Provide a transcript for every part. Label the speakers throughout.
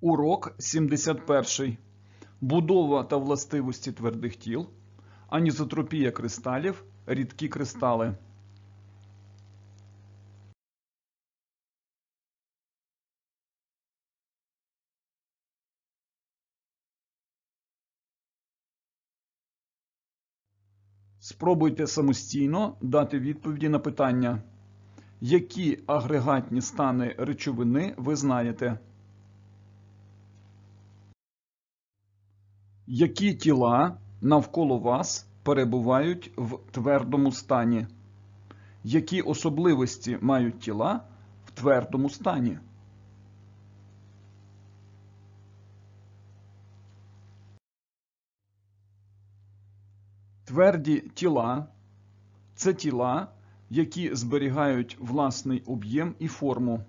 Speaker 1: Урок 71. Будова та властивості твердих тіл. Анізотропія кристалів. Рідкі кристали. Спробуйте самостійно дати відповіді на питання. Які агрегатні стани речовини ви знаєте? Які тіла навколо вас перебувають в твердому стані? Які особливості мають тіла в твердому стані? Тверді тіла це тіла, які зберігають власний об'єм і форму.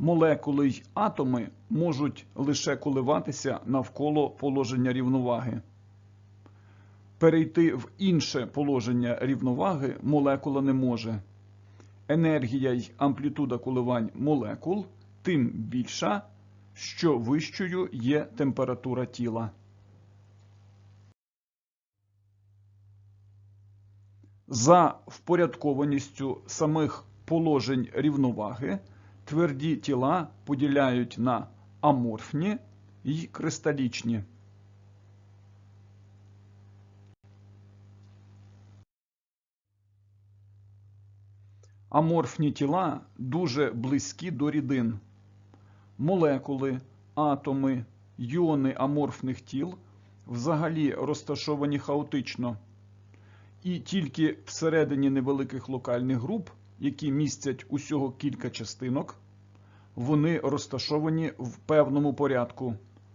Speaker 1: Молекули й атоми можуть лише коливатися навколо положення рівноваги. Перейти в інше положення рівноваги молекула не може. Енергія й амплітуда коливань молекул тим більша, що вищою є температура тіла. За впорядкованістю самих положень рівноваги тверді тіла поділяють на аморфні і кристалічні. Аморфні тіла дуже близькі до рідин. Молекули, атоми, йони аморфних тіл взагалі розташовані хаотично. І тільки всередині невеликих локальних груп, які містять усього кілька частинок, вони розташовані в певному порядку,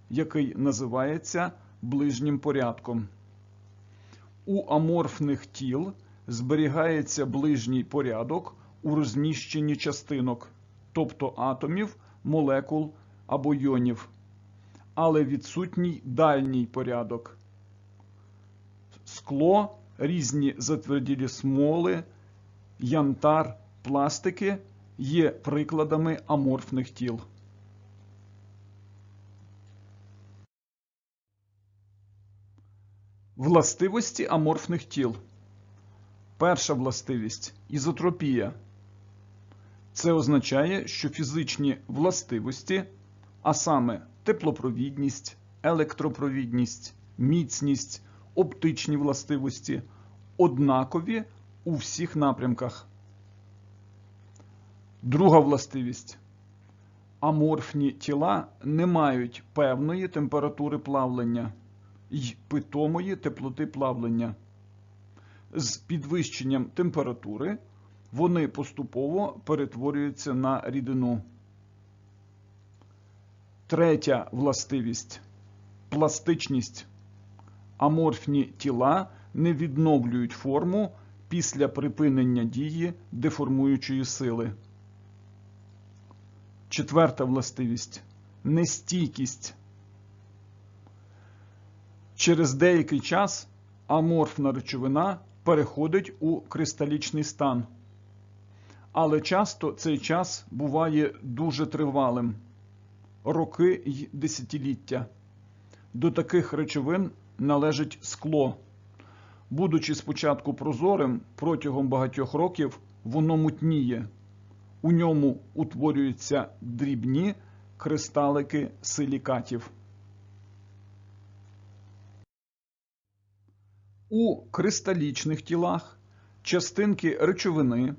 Speaker 1: який називається ближнім порядком. У аморфних тіл зберігається ближній порядок у розміщенні частинок, тобто атомів, молекул або йонів, але відсутній дальній порядок. Скло різні затверділі смоли, янтар, пластики є прикладами аморфних тіл. Властивості аморфних тіл. Перша властивість ізотропія. Це означає, що фізичні властивості, а саме теплопровідність, електропровідність, міцність, оптичні властивості однакові у всіх напрямках. Друга властивість. Аморфні тіла не мають певної температури плавлення й питомої теплоти плавлення. З підвищенням температури вони поступово перетворюються на рідину. Третя властивість пластичність. Аморфні тіла не відновлюють форму після припинення дії деформуючої сили. Четверта властивість нестійкість. Через деякий час аморфна речовина переходить у кристалічний стан. Але часто цей час буває дуже тривалим роки й десятиліття. До таких речовин належить скло. Будучи спочатку прозорим, протягом багатьох років воно мутніє. У ньому утворюються дрібні кристалики силікатів. У кристалічних тілах частинки речовини,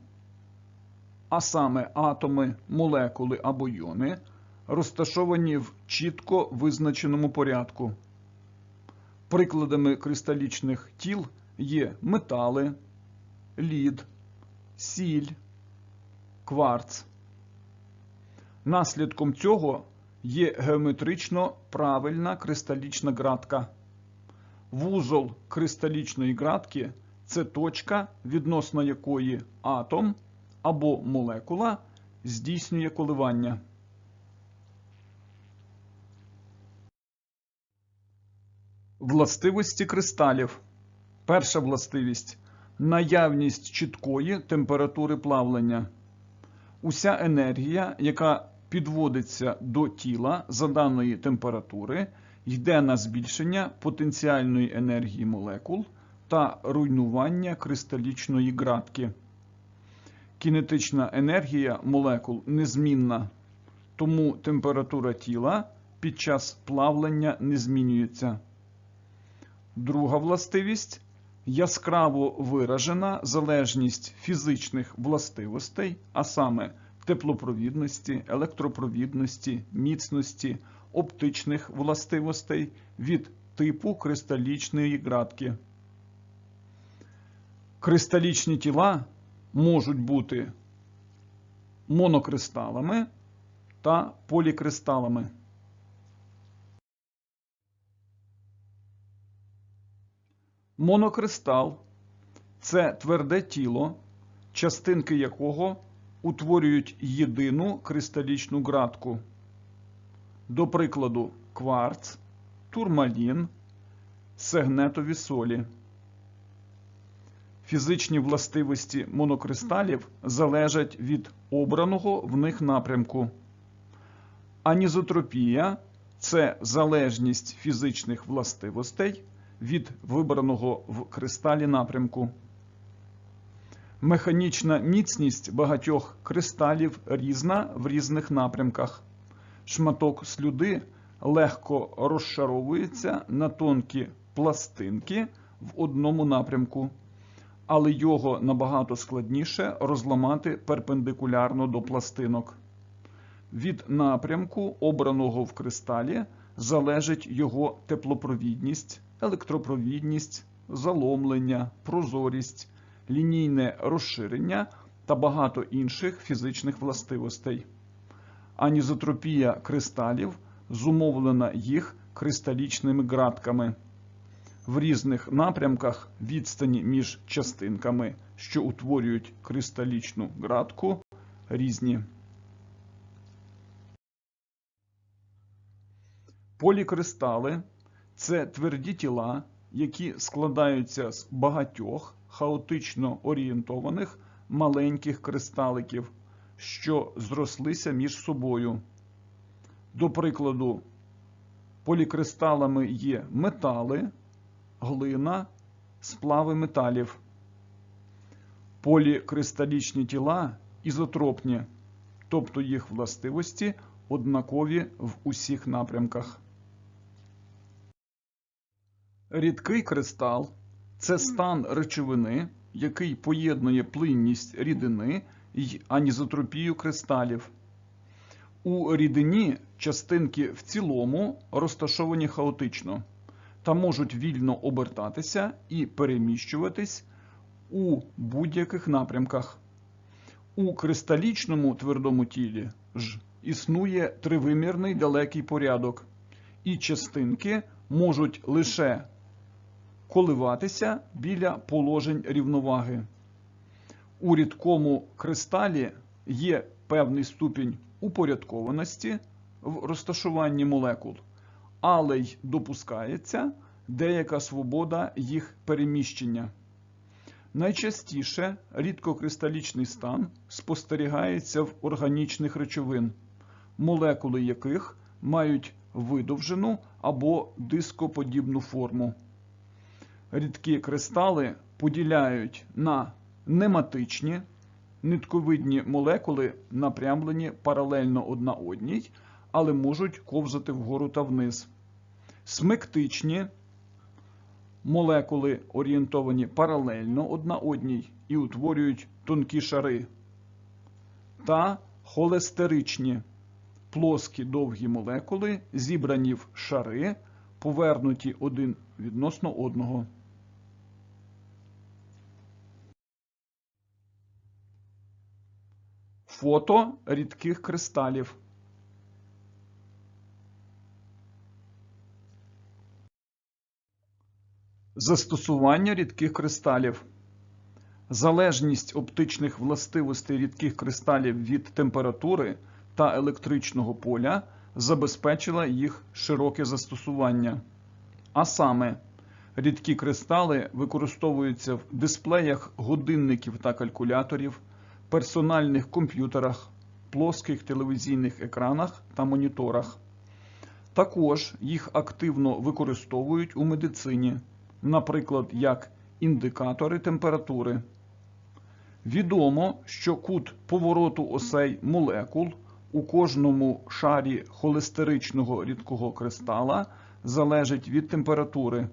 Speaker 1: а саме атоми, молекули або йони, розташовані в чітко визначеному порядку. Прикладами кристалічних тіл є метали, лід, сіль, кварц. Наслідком цього є геометрично правильна кристалічна ґратка. Вузол кристалічної ґратки це точка, відносно якої атом або молекула здійснює коливання. Властивості кристалів. Перша властивість наявність чіткої температури плавлення. Уся енергія, яка підводиться до тіла за даної температури, йде на збільшення потенціальної енергії молекул та руйнування кристалічної ґратки. Кінетична енергія молекул незмінна, тому температура тіла під час плавлення не змінюється. Друга властивість яскраво виражена залежність фізичних властивостей, а саме теплопровідності, електропровідності, міцності, оптичних властивостей від типу кристалічної ґратки. Кристалічні тіла можуть бути монокристалами та полікристалами. Монокристал це тверде тіло, частинки якого утворюють єдину кристалічну ґратку. До прикладу, кварц, турмалін, сегнетові солі. Фізичні властивості монокристалів залежать від обраного в них напрямку. Анізотропія це залежність фізичних властивостей від вибраного в кристалі напрямку. Механічна міцність багатьох кристалів різна в різних напрямках. Шматок слюди легко розшаровується на тонкі пластинки в одному напрямку, але його набагато складніше розламати перпендикулярно до пластинок. Від напрямку, обраного в кристалі, залежить його теплопровідність, електропровідність, заломлення, прозорість, лінійне розширення та багато інших фізичних властивостей. Анізотропія кристалів зумовлена їх кристалічними ґратками. В різних напрямках відстані між частинками, що утворюють кристалічну ґратку, різні. Полікристали це тверді тіла, які складаються з багатьох хаотично орієнтованих маленьких кристаликів, що зрослися між собою. До прикладу, полікристалами є метали, глина, сплави металів. Полікристалічні тіла ізотропні, тобто їх властивості однакові в усіх напрямках. Рідкий кристал це стан речовини, який поєднує плинність рідини й анізотропію кристалів. У рідині частинки в цілому розташовані хаотично та можуть вільно обертатися і переміщуватись у будь-яких напрямках. У кристалічному твердому тілі ж існує тривимірний далекий порядок, і частинки можуть лише коливатися біля положень рівноваги. У рідкому кристалі є певний ступінь упорядкованості в розташуванні молекул, але й допускається деяка свобода їх переміщення. Найчастіше рідкокристалічний стан спостерігається в органічних речовин, молекули яких мають видовжену або дископодібну форму. Рідкі кристали поділяють на нематичні, нитковидні молекули, напрямлені паралельно одна одній, але можуть ковзати вгору та вниз. Смектичні молекули орієнтовані паралельно одна одній і утворюють тонкі шари. Та холестеричні плоскі довгі молекули, зібрані в шари, повернуті один відносно одного. Фото рідких кристалів. Застосування рідких кристалів. Залежність оптичних властивостей рідких кристалів від температури та електричного поля забезпечила їх широке застосування. А саме, рідкі кристали використовуються в дисплеях годинників та калькуляторів, персональних комп'ютерах, плоских телевізійних екранах та моніторах. Також їх активно використовують у медицині, наприклад, як індикатори температури. Відомо, що кут повороту осей молекул у кожному шарі холестеричного рідкого кристала залежить від температури,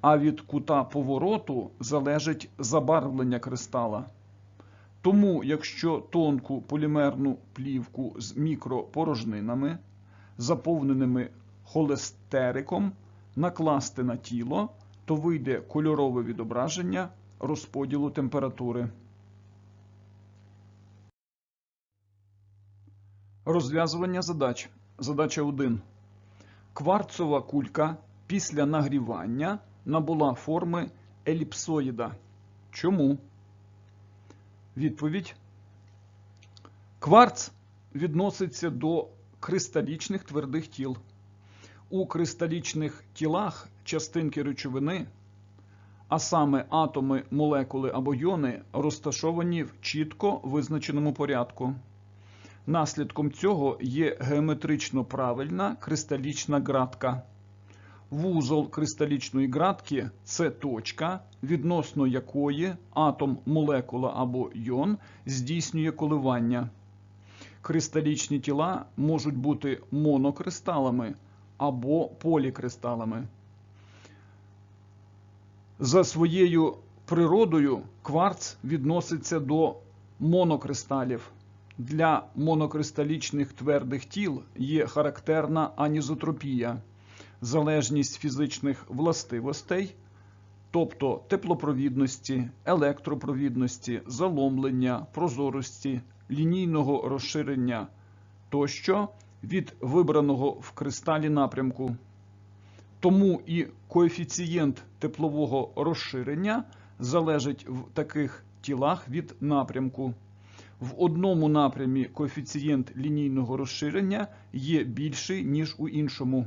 Speaker 1: а від кута повороту залежить забарвлення кристала. Тому, якщо тонку полімерну плівку з мікропорожнинами, заповненими холестериком, накласти на тіло, то вийде кольорове відображення розподілу температури. Розв'язування задач. Задача 1. Кварцова кулька після нагрівання набула форми еліпсоїда. Чому? Відповідь. Кварц відноситься до кристалічних твердих тіл. У кристалічних тілах частинки речовини, а саме атоми, молекули або йони, розташовані в чітко визначеному порядку. Наслідком цього є геометрично правильна кристалічна ґратка. Вузол кристалічної ґратки це точка, відносно якої атом, молекула або йон здійснює коливання. Кристалічні тіла можуть бути монокристалами або полікристалами. За своєю природою кварц відноситься до монокристалів. Для монокристалічних твердих тіл є характерна анізотропія, залежність фізичних властивостей, тобто теплопровідності, електропровідності, заломлення, прозорості, лінійного розширення тощо від вибраного в кристалі напрямку. Тому і коефіцієнт теплового розширення залежить в таких тілах від напрямку. В одному напрямі коефіцієнт лінійного розширення є більший, ніж у іншому.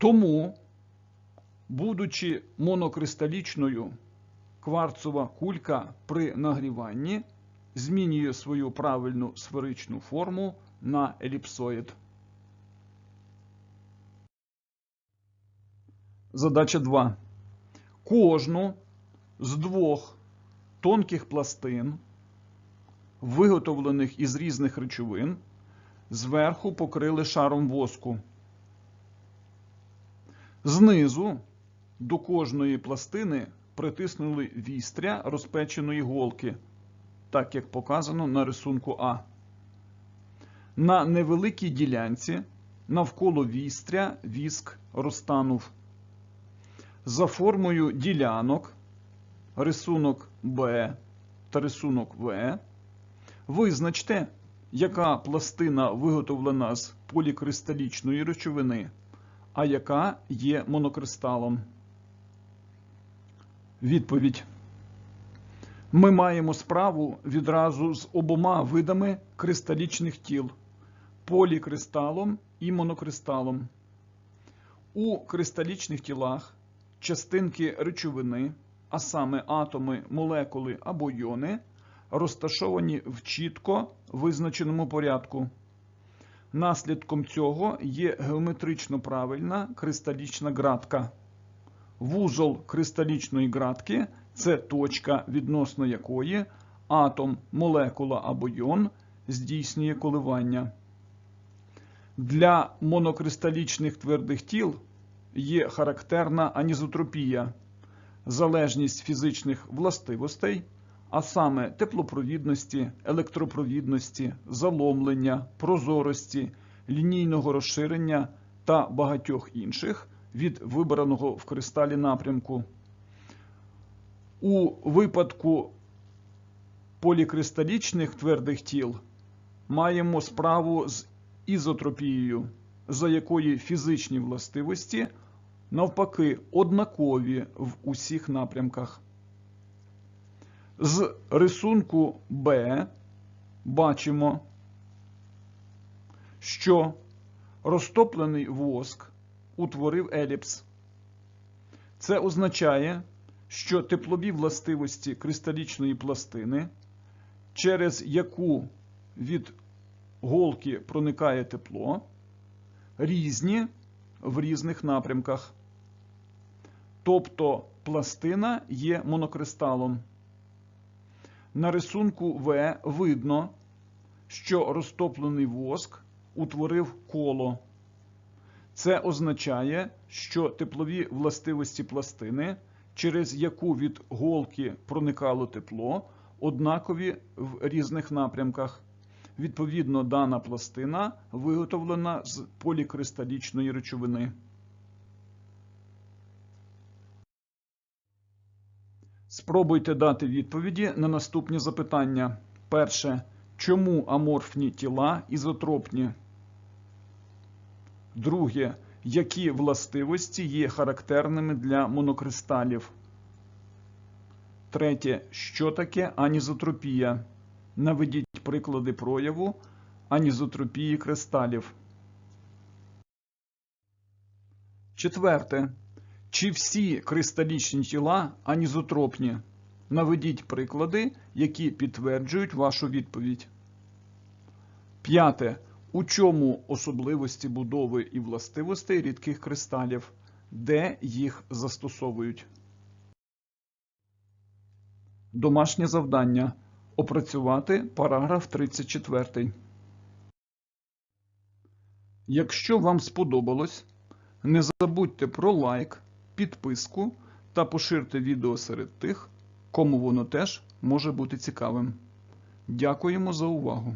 Speaker 1: Тому, будучи монокристалічною, кварцова кулька при нагріванні змінює свою правильну сферичну форму на еліпсоїд. Задача 2. Кожну з двох тонких пластин, виготовлених із різних речовин, зверху покрили шаром воску. Знизу до кожної пластини притиснули вістря розпеченої голки, так як показано на рисунку А. На невеликій ділянці навколо вістря віск розтанув. За формою ділянок рисунок Б та рисунок В. Визначте, яка пластина виготовлена з полікристалічної речовини, а яка є монокристалом. Відповідь. Ми маємо справу відразу з обома видами кристалічних тіл полікристалом і монокристалом. У кристалічних тілах частинки речовини, а саме атоми, молекули або йони, розташовані в чітко визначеному порядку. Наслідком цього є геометрично правильна кристалічна ґратка. Вузол кристалічної ґратки це точка, відносно якої атом, молекула або йон здійснює коливання. Для монокристалічних твердих тіл є характерна анізотропія, залежність фізичних властивостей, а саме теплопровідності, електропровідності, заломлення, прозорості, лінійного розширення та багатьох інших від вибраного в кристалі напрямку. У випадку полікристалічних твердих тіл маємо справу з ізотропією, за якої фізичні властивості навпаки однакові в усіх напрямках. З рисунку Б бачимо, що розтоплений воск утворив еліпс. Це означає, що теплові властивості кристалічної пластини через яку від голки проникає тепло, різні в різних напрямках. Тобто пластина є монокристалом. На рисунку В видно, що розтоплений воск утворив коло. Це означає, що теплові властивості пластини, через яку від голки проникало тепло, однакові в різних напрямках. Відповідно, дана пластина виготовлена з полікристалічної речовини. Спробуйте дати відповіді на наступні запитання. Перше. Чому аморфні тіла ізотропні? Друге. Які властивості є характерними для монокристалів? Третє. Що таке анізотропія? Наведіть приклади прояву анізотропії кристалів. Четверте. Чи всі кристалічні тіла анізотропні? Наведіть приклади, які підтверджують вашу відповідь. П'яте. У чому особливості будови і властивостей рідких кристалів? Де їх застосовують? Домашнє завдання. Опрацювати параграф 34. Якщо вам сподобалось, не забудьте про лайк, підписку та поширте відео серед тих, кому воно теж може бути цікавим. Дякуємо за увагу!